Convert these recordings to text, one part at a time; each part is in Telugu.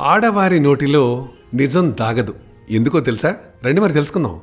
ఆడవారి నోటిలో నిజం దాగదు. ఎందుకో తెలుసా? రండి మరి తెలుసుకుందాం.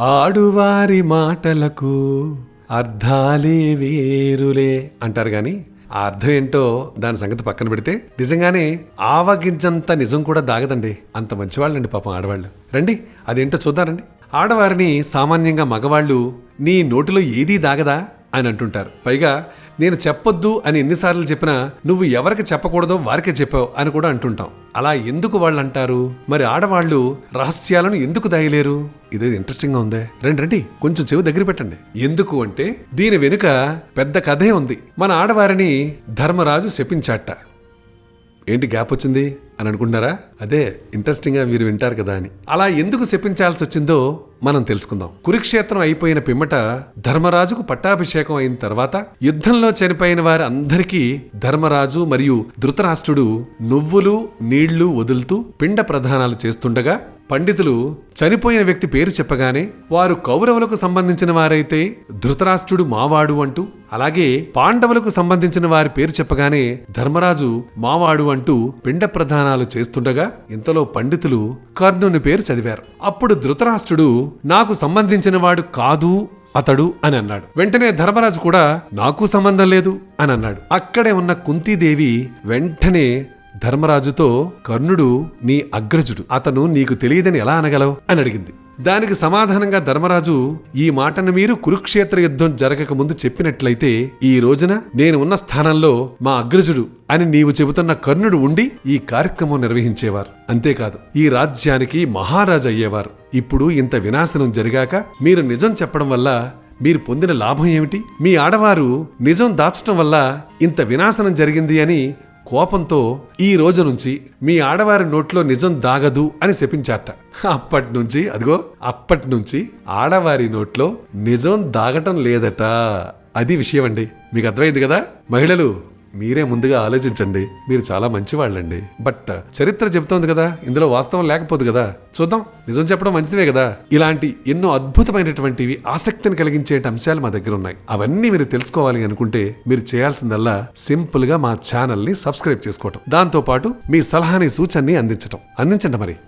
ఆడువారి మాటలకు అర్థాలే వేరులే అంటారు గాని ఆ అర్థం ఏంటో దాని సంగతి పక్కన పెడితే నిజంగానే ఆవగింజంత నిజం కూడా దాగదండి. అంత మంచివాళ్ళండి పాపం ఆడవాళ్ళు. రండి అదేంటో చూద్దారండి ఆడవారిని సామాన్యంగా మగవాళ్ళు నీ నోటిలో ఏదీ దాగదా? అని అంటుంటారు. పైగా నేను చెప్పొద్దు అని ఎన్నిసార్లు చెప్పినా నువ్వు ఎవరికి చెప్పకూడదో వారికే చెప్పావు అని కూడా అంటుంటాం. అలా ఎందుకు వాళ్ళు అంటారు మరి ఆడవాళ్ళు రహస్యాలను ఎందుకు దాయలేరు? ఇదే ఇంట్రెస్టింగ్గా ఉందే. రండి రండి కొంచెం చెవి దగ్గర పెట్టండి. ఎందుకు అంటే దీని వెనుక పెద్ద కథే ఉంది. మన ఆడవారిని ధర్మరాజు శపించాట ఏంటి గ్యాప్ వచ్చింది అని అనుకుంటున్నారా? అదే ఇంట్రెస్టింగ్గా మీరు వింటారు కదా అని. అలా ఎందుకు శపించాల్సి వచ్చిందో మనం తెలుసుకుందాం. కురుక్షేత్రం అయిపోయిన పిమ్మట ధర్మరాజుకు పట్టాభిషేకం అయిన తర్వాత యుద్ధంలో చనిపోయిన వారి అందరికీ ధర్మరాజు మరియు ధృతరాష్ట్రుడు నువ్వులు నీళ్ళు వదులుతూ పిండ ప్రధానాలు చేస్తుండగా పండితులు చనిపోయిన వ్యక్తి పేరు చెప్పగానే వారు కౌరవులకు సంబంధించిన వారైతే ధృతరాష్ట్రుడు మావాడు అంటూ అలాగే పాండవులకు సంబంధించిన వారి పేరు చెప్పగానే ధర్మరాజు మావాడు అంటూ పిండ ప్రధానాలు చేస్తుండగా ఇంతలో పండితులు కర్ణుని పేరు చదివారు. అప్పుడు ధృతరాష్ట్రుడు నాకు సంబంధించిన వాడు కాదు అతడు అని అన్నాడు. వెంటనే ధర్మరాజు కూడా నాకు సంబంధం లేదు అని అన్నాడు. అక్కడే ఉన్న కుంతీదేవి వెంటనే ధర్మరాజుతో కర్ణుడు నీ అగ్రజుడు అతను నీకు తెలియదని ఎలా అనగలవు? అని అడిగింది. దానికి సమాధానంగా ధర్మరాజు ఈ మాటను మీరు కురుక్షేత్ర యుద్ధం జరగక ముందు చెప్పినట్లయితే ఈ రోజున నేను ఉన్న స్థానంలో మా అగ్రజుడు అని నీవు చెబుతున్న కర్ణుడు ఉండి ఈ కార్యక్రమం నిర్వహించేవారు. అంతేకాదు ఈ రాజ్యానికి మహారాజు అయ్యేవారు. ఇప్పుడు ఇంత వినాశనం జరిగాక మీరు నిజం చెప్పడం వల్ల మీరు పొందిన లాభం ఏమిటి? మీ ఆడవారు నిజం దాచటం వల్ల ఇంత వినాశనం జరిగింది అని కోపంతో ఈ రోజు నుంచి మీ ఆడవారి నోట్లో నిజం దాగదు అని శపించారట. అప్పటి నుంచి అదిగో అప్పటి నుంచి ఆడవారి నోట్లో నిజం దాగటం లేదట. అది విషయం అండి మీకు అర్థమైంది కదా? మహిళలు మీరే ముందుగా ఆలోచించండి. మీరు చాలా మంచివాళ్ళండి. బట్ చరిత్ర చెబుతోంది కదా ఇందులో వాస్తవం లేకపోదు కదా. చూద్దాం. నిజం చెప్పడం మంచిదే కదా. ఇలాంటి ఎన్నో అద్భుతమైనటువంటివి ఆసక్తిని కలిగించే అంశాలు మా దగ్గర ఉన్నాయి. అవన్నీ మీరు తెలుసుకోవాలి అనుకుంటే మీరు చేయాల్సిందల్లా సింపుల్గా మా ఛానల్ని సబ్స్క్రైబ్ చేసుకోవటం. దాంతో పాటు మీ సలహాని సూచనని అందించటం. అందించండి మరి.